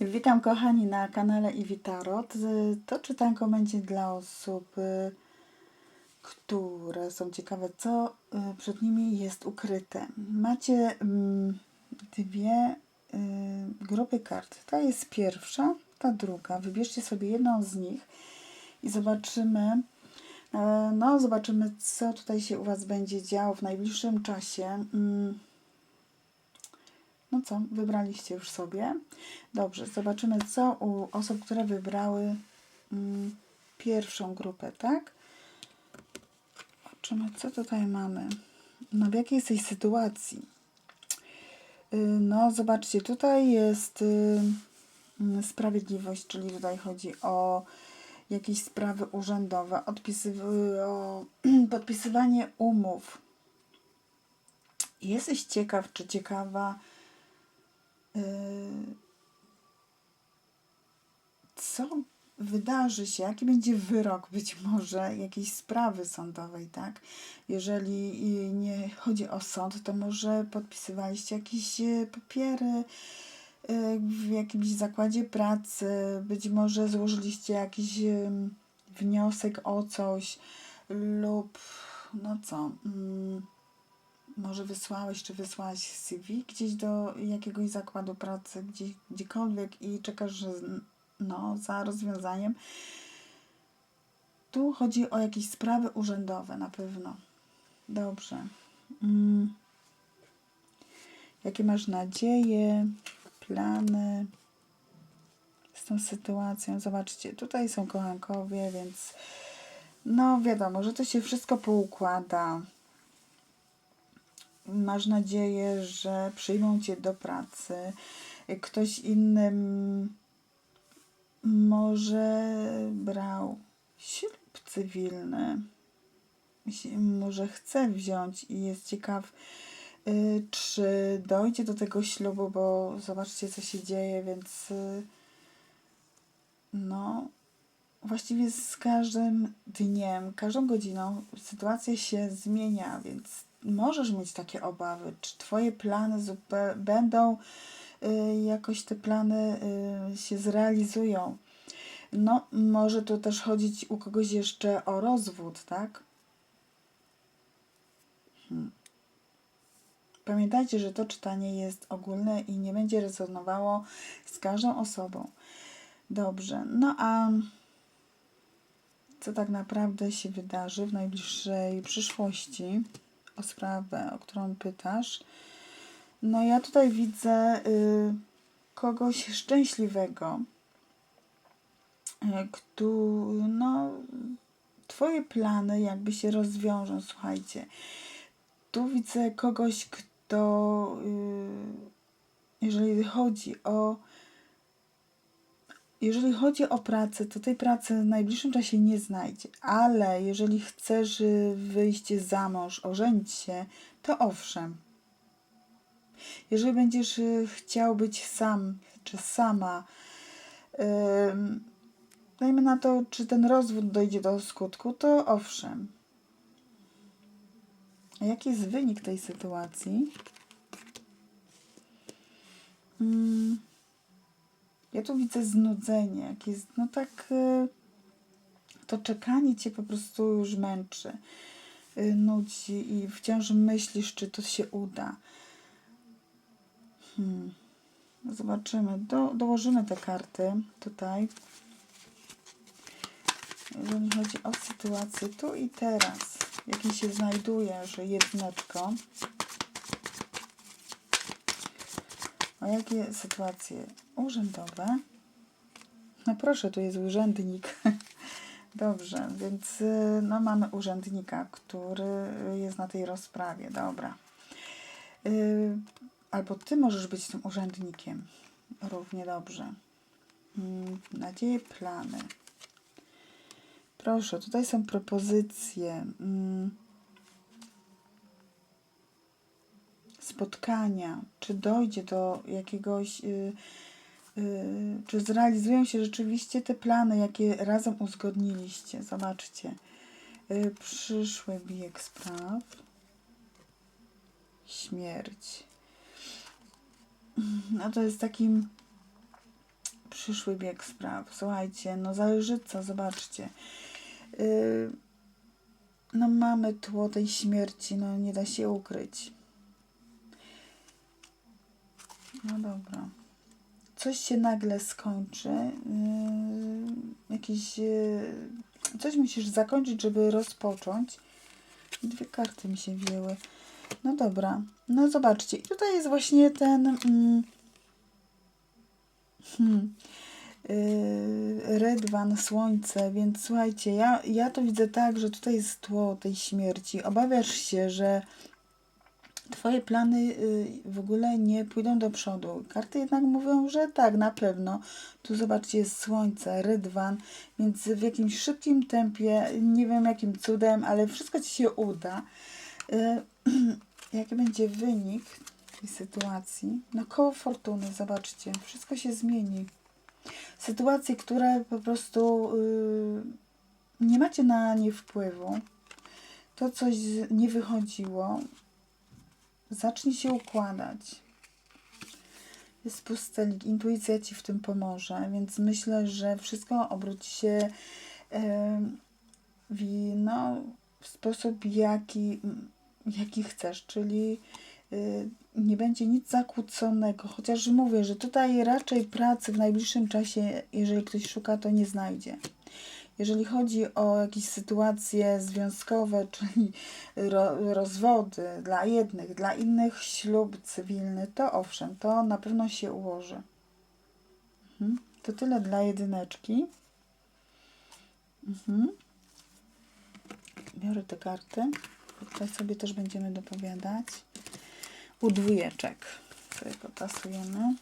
Witam kochani na kanale Iwitarot. Y, To czytanko będzie dla osób, y, które są ciekawe, co y, przed nimi jest ukryte. Macie mm, dwie grupy kart. Ta jest pierwsza, ta druga. Wybierzcie sobie jedną z nich i zobaczymy, no zobaczymy, co tutaj się u Was będzie działo w najbliższym czasie. No co, wybraliście już sobie. Dobrze, zobaczymy, co u osób, które wybrały mm, pierwszą grupę, tak? Zobaczymy, co tutaj mamy. No, w jakiej jesteś sytuacji? Y, No, zobaczcie, tutaj jest y, mm, sprawiedliwość, czyli tutaj chodzi o jakieś sprawy urzędowe, o podpisywanie umów. Jesteś ciekaw, czy ciekawa, co wydarzy się, jaki będzie wyrok być może jakiejś sprawy sądowej, tak? Jeżeli y, nie chodzi o sąd, to może podpisywaliście jakieś y, papiery y, w jakimś zakładzie pracy, być może złożyliście jakiś ym, wniosek o coś lub no co, mm, może wysłałeś czy wysłałaś CV gdzieś do jakiegoś zakładu pracy, gdzieś, gdziekolwiek i czekasz no, za rozwiązaniem. Tu chodzi o jakieś sprawy urzędowe na pewno. Dobrze. Mm. Jakie masz nadzieje, plany z tą sytuacją? Zobaczcie, tutaj są kochankowie, więc no wiadomo, że to się wszystko poukłada. Masz nadzieję, że przyjmą cię do pracy. Ktoś inny może brał ślub cywilny. Może chce wziąć i jest ciekaw, y, czy dojdzie do tego ślubu, bo zobaczcie, co się dzieje, więc y, no, właściwie z każdym dniem, każdą godziną sytuacja się zmienia, więc możesz mieć takie obawy, czy twoje plany będą y, jakoś te plany y, się zrealizują. No, może tu też chodzić u kogoś jeszcze o rozwód, tak? Hmm. Pamiętajcie, że to czytanie jest ogólne i nie będzie rezonowało z każdą osobą. Dobrze, no a co tak naprawdę się wydarzy w najbliższej przyszłości o sprawę, o którą pytasz? No ja tutaj widzę y, kogoś szczęśliwego, y, kto, no, twoje plany jakby się rozwiążą, słuchajcie. Tu widzę kogoś, kto, y, jeżeli chodzi o jeżeli chodzi o pracę, to tej pracy w najbliższym czasie nie znajdzie, ale jeżeli chcesz wyjść za mąż, ożenić się, to owszem. Jeżeli będziesz y, chciał być sam czy sama, ym, dajmy na to, czy ten rozwód dojdzie do skutku, to owszem. A jaki jest wynik tej sytuacji? Mm, ja tu widzę znudzenie, jak jest, no tak, y, to czekanie cię po prostu już męczy, y, nudzi i wciąż myślisz, czy to się uda. Hmm. Zobaczymy. Do, dołożymy te karty tutaj. Jeżeli chodzi o sytuację tu i teraz, jakiej się znajduje, że jedyneczko. O jakie sytuacje urzędowe? No proszę, tu jest urzędnik. Dobrze, więc y, no, mamy urzędnika, który jest na tej rozprawie. Dobra. Y, Albo ty możesz być tym urzędnikiem. Równie dobrze. Mm, Nadzieje, plany. Proszę, tutaj są propozycje. Spotkania, czy dojdzie do jakiegoś, y, y, czy zrealizują się rzeczywiście te plany, jakie razem uzgodniliście. Zobaczcie. Y, przyszły bieg spraw. Śmierć. No to jest takim przyszły bieg spraw. Słuchajcie, no zależyca, zobaczcie. Yy, no mamy tło tej śmierci, no nie da się ukryć. No dobra. Coś się nagle skończy. Yy, jakiś. Yy, coś musisz zakończyć, żeby rozpocząć. Dwie karty mi się wzięły. No dobra. No zobaczcie. I tutaj jest właśnie ten. Mm, hmm, yy, Redwan, słońce, więc słuchajcie, ja, ja to widzę tak, że tutaj jest tło tej śmierci. Obawiasz się, że Twoje plany y, w ogóle nie pójdą do przodu. Karty jednak mówią, że tak, na pewno. Tu zobaczcie, jest słońce, rydwan, więc w jakimś szybkim tempie, nie wiem jakim cudem, ale wszystko Ci się uda. Y, Jaki będzie wynik tej sytuacji? No koło fortuny, zobaczcie, wszystko się zmieni. Sytuacje, które po prostu y, nie macie na nie wpływu. To coś nie wychodziło, zacznie się układać. Jest pustelik, intuicja Ci w tym pomoże, więc myślę, że wszystko obróci się w, no, w sposób, jaki, jaki chcesz, czyli y, nie będzie nic zakłóconego, chociaż mówię, że tutaj raczej pracy w najbliższym czasie, jeżeli ktoś szuka, to nie znajdzie. Jeżeli chodzi o jakieś sytuacje związkowe, czyli ro, rozwody dla jednych, dla innych ślub cywilny, to owszem, to na pewno się ułoży. Mhm. To tyle dla jedyneczki. Mhm. Biorę te karty. Tutaj sobie też będziemy dopowiadać. U dwójeczek sobie potasujemy.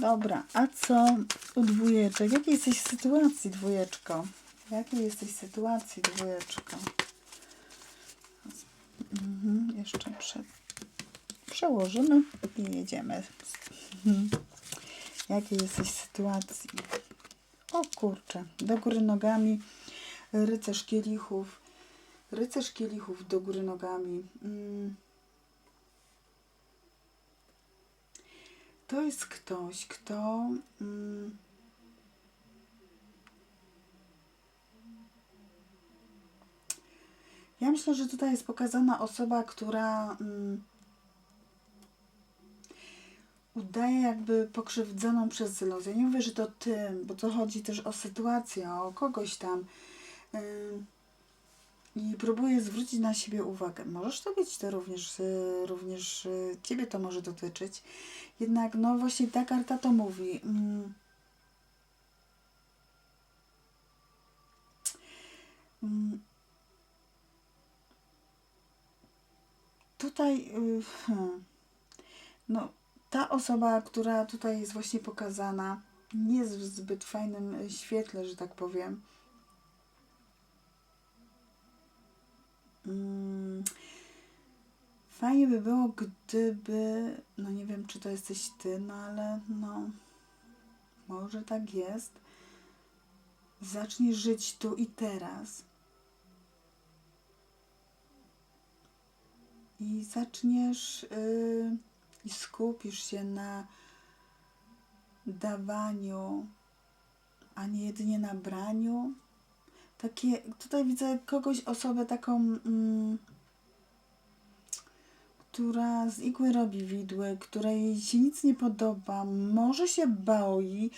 Dobra, a co u dwójeczek? Jakiej jesteś sytuacji, dwójeczko? Jakiej jesteś sytuacji, dwójeczko? Mhm, jeszcze prze, przełożymy i jedziemy. Mhm. Jakiej jesteś sytuacji? O kurczę, do góry nogami, rycerz kielichów, rycerz kielichów do góry nogami. Mm. To jest ktoś, kto. Mm, ja myślę, że tutaj jest pokazana osoba, która mm, udaje jakby pokrzywdzoną przez iluzję. Nie mówię, że to ty, bo to chodzi też o sytuację, o kogoś tam. I próbuje zwrócić na siebie uwagę. Możesz to być to również, y, również y, ciebie to może dotyczyć. Jednak no właśnie ta karta to mówi. Mm, tutaj y, hmm, no ta osoba, która tutaj jest właśnie pokazana, nie jest w zbyt fajnym y, świetle, że tak powiem. Mm, Fajnie by było, gdyby, no nie wiem, czy to jesteś ty, no ale no, może tak jest. Zaczniesz żyć tu i teraz. I zaczniesz yy, i skupisz się na dawaniu, a nie jedynie na braniu. Takie, tutaj widzę kogoś, osobę taką. Mm, która z igły robi widły, której się nic nie podoba, może się boi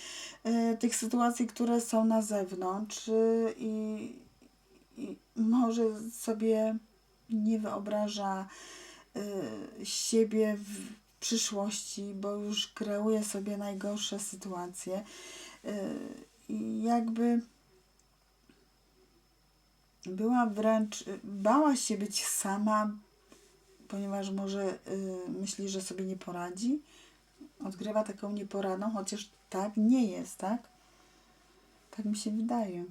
e, tych sytuacji, które są na zewnątrz e, i, i może sobie nie wyobraża e, siebie w przyszłości, bo już kreuje sobie najgorsze sytuacje e, i jakby była wręcz, bała się być sama, ponieważ może y, myśli, że sobie nie poradzi. Odgrywa taką nieporadną, chociaż tak nie jest, tak? Tak mi się wydaje.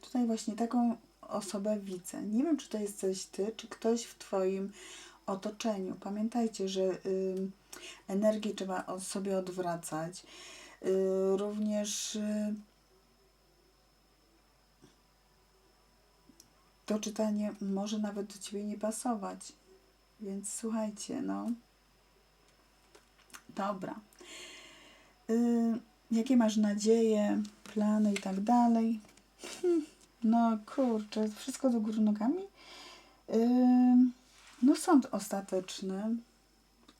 Tutaj właśnie taką osobę widzę. Nie wiem, czy to jesteś ty, czy ktoś w twoim otoczeniu. Pamiętajcie, że y, energię trzeba od sobie odwracać. Y, również y, to czytanie może nawet do ciebie nie pasować. Więc słuchajcie, no. Dobra. y, jakie masz nadzieje, plany i tak dalej. Hmm, No kurczę, wszystko do góry nogami. Y, no sąd ostateczny.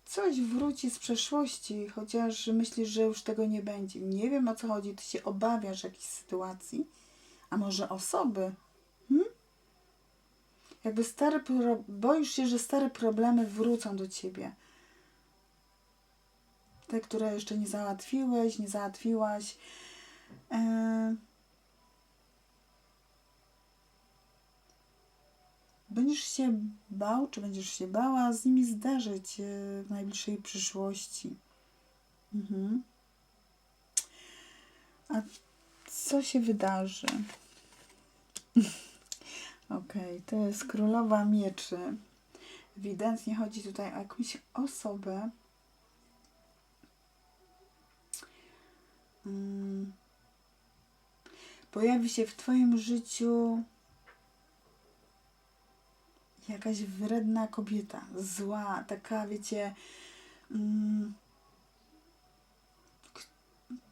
Coś wróci z przeszłości, chociaż myślisz, że już tego nie będzie. Nie wiem o co chodzi, ty się obawiasz jakiejś sytuacji, a może osoby. Hmm? Jakby stare, pro... boisz się, że stare problemy wrócą do ciebie. Te, które jeszcze nie załatwiłeś, nie załatwiłaś. Yy... Będziesz się bał, czy będziesz się bała z nimi zdarzyć yy, w najbliższej przyszłości. Mhm. A co się wydarzy? Okej, to jest królowa mieczy. Ewidentnie chodzi tutaj o jakąś osobę. Mm. Pojawi się w Twoim życiu jakaś wredna kobieta, zła, taka, wiecie, mm,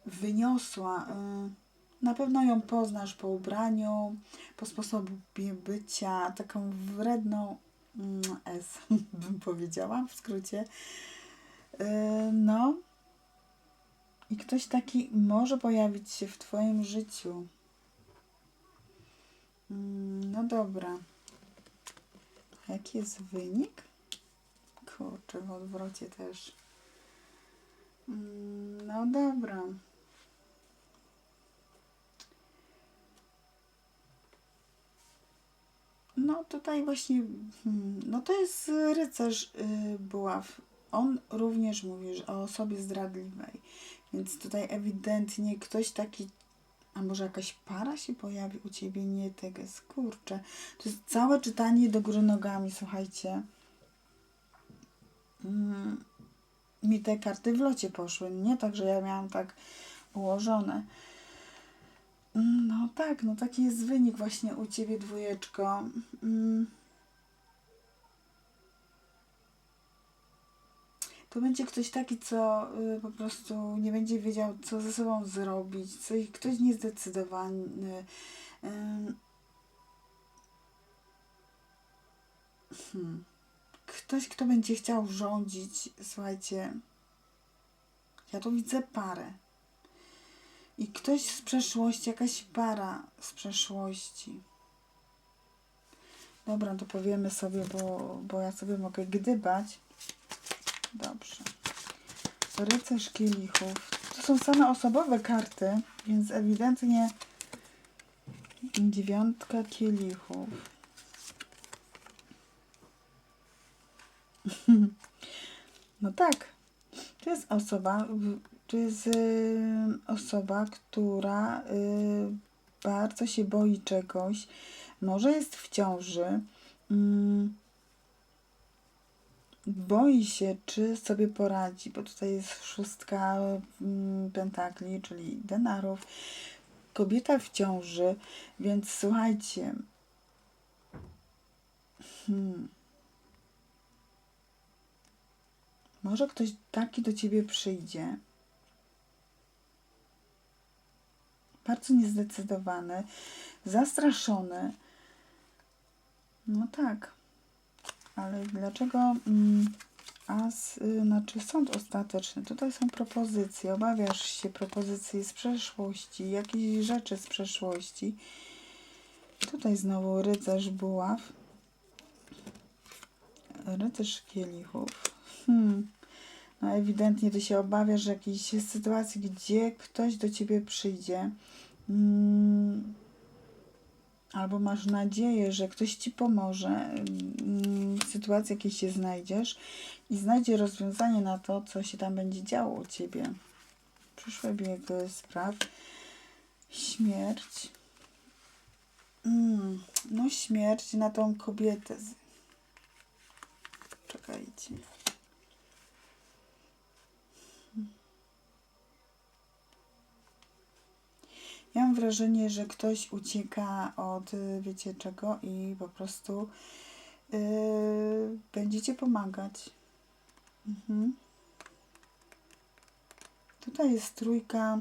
wyniosła. Y, na pewno ją poznasz po ubraniu, po sposobie bycia, taką wredną mm, S, bym powiedziała w skrócie. Y, no. I ktoś taki może pojawić się w Twoim życiu. Mm, No dobra. Jaki jest wynik? Kurczę, w odwrocie też. Mm, No dobra. No tutaj właśnie, hmm, no to jest rycerz y, buław. On również mówi że o osobie zdradliwej. Więc tutaj ewidentnie ktoś taki, a może jakaś para się pojawi u ciebie, nie tego, kurczę. To jest całe czytanie do góry nogami, słuchajcie. Mm, mi te karty w locie poszły, nie tak, że ja miałam tak ułożone. Mm, No tak, no taki jest wynik właśnie u ciebie, dwójeczko. Mm. To będzie ktoś taki, co y, po prostu nie będzie wiedział, co ze sobą zrobić, coś, ktoś niezdecydowany. Hmm. Ktoś, kto będzie chciał rządzić, słuchajcie, ja tu widzę parę. I ktoś z przeszłości, jakaś para z przeszłości. Dobra, to powiemy sobie, bo, bo ja sobie mogę gdybać. Dobrze. Rycerz kielichów. To są same osobowe karty, więc ewidentnie dziewiątka kielichów. No tak. To jest osoba, to jest y, osoba, która y, bardzo się boi czegoś. Może jest w ciąży. Boi się, czy sobie poradzi, bo tutaj jest szóstka mm, pentakli, czyli denarów. Kobieta w ciąży, więc słuchajcie. Hmm. Może ktoś taki do ciebie przyjdzie. Bardzo niezdecydowany, zastraszony. No tak. Ale dlaczego mm, as, y, znaczy sąd ostateczny? Tutaj są propozycje. Obawiasz się propozycji z przeszłości, jakichś rzeczy z przeszłości. Tutaj znowu rycerz buław. Rycerz kielichów. Hmm. No ewidentnie ty się obawiasz jakiejś sytuacji, gdzie ktoś do ciebie przyjdzie. Mm, albo masz nadzieję, że ktoś ci pomoże mm, w sytuacji, jakiej się znajdziesz i znajdzie rozwiązanie na to, co się tam będzie działo u ciebie. Przyszłe biegły spraw. Śmierć. Mm, no śmierć na tą kobietę. Czekajcie. Ja mam wrażenie, że ktoś ucieka od y, wiecie czego i po prostu yy, będziecie pomagać. Mhm. Tutaj jest trójka,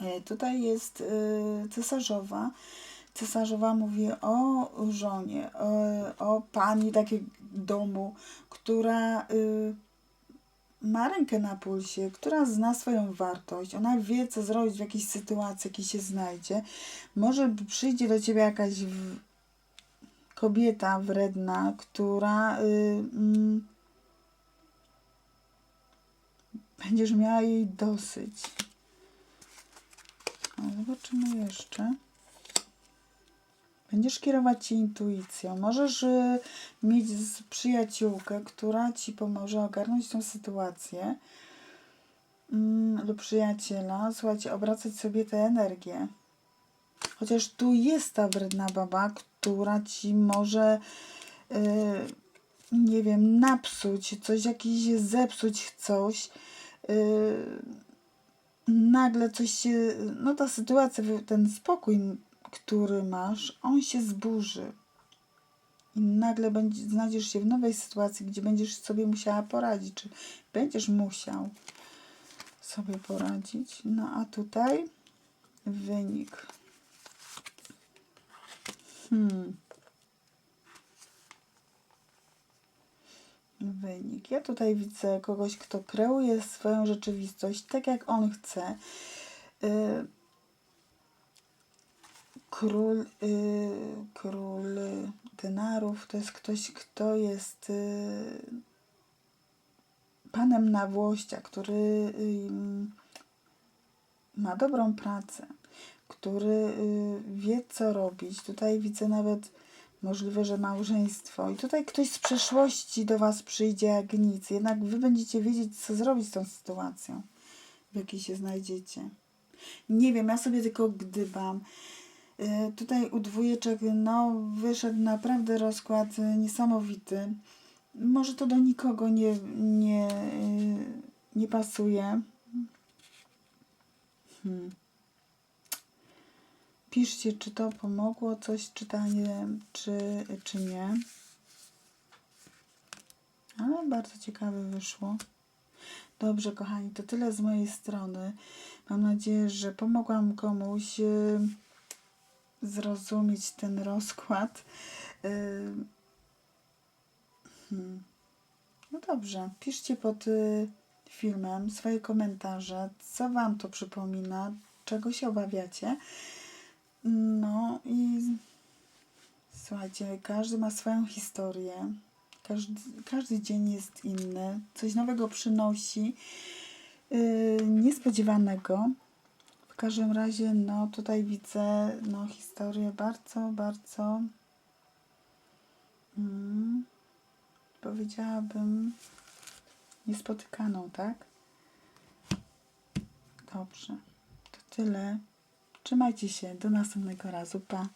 e, tutaj jest e, cesarzowa. Cesarzowa mówi o żonie, o, o pani takiego domu, która y, ma rękę na pulsie, która zna swoją wartość, ona wie, co zrobić w jakiejś sytuacji, jakiej się znajdzie. Może przyjdzie do ciebie jakaś w, kobieta wredna, która y, mm, będziesz miała jej dosyć. O, zobaczymy jeszcze. Będziesz kierować się intuicją. Możesz y, mieć przyjaciółkę, która ci pomoże ogarnąć tą sytuację. Mm, lub przyjaciela. Słuchajcie, obracać sobie tę energię. Chociaż tu jest ta wredna baba, która ci może, y, nie wiem, napsuć coś, jakiś zepsuć coś. Y, nagle coś się, no ta sytuacja, ten spokój, który masz, on się zburzy. I nagle będzie, znajdziesz się w nowej sytuacji, gdzie będziesz sobie musiała poradzić, czy będziesz musiał sobie poradzić. No a tutaj wynik. Hmm. Wynik. Ja tutaj widzę kogoś, kto kreuje swoją rzeczywistość tak, jak on chce. Y, Król, y, król denarów to jest ktoś, kto jest y, panem na włościa, który ma dobrą pracę, który y, wie, co robić. Tutaj widzę nawet możliwe, że małżeństwo. I tutaj ktoś z przeszłości do Was przyjdzie jak nic. Jednak Wy będziecie wiedzieć, co zrobić z tą sytuacją, w jakiej się znajdziecie. Nie wiem, ja sobie tylko gdybam. Y, Tutaj u dwójeczek, no, wyszedł naprawdę rozkład y, niesamowity. Może to do nikogo nie, nie, y, nie pasuje. Hmm. Piszcie, czy to pomogło coś czytanie, czy, czy nie. Ale bardzo ciekawe wyszło. Dobrze, kochani, to tyle z mojej strony. Mam nadzieję, że pomogłam komuś zrozumieć ten rozkład. Y, hmm. No dobrze, piszcie pod y, filmem swoje komentarze, co Wam to przypomina, czego się obawiacie. No i słuchajcie, każdy ma swoją historię. Każdy, każdy dzień jest inny, coś nowego przynosi, yy, niespodziewanego. W każdym razie, no tutaj widzę no, historię bardzo, bardzo mm, powiedziałabym niespotykaną, tak? Dobrze, to tyle. Trzymajcie się, do następnego razu, pa!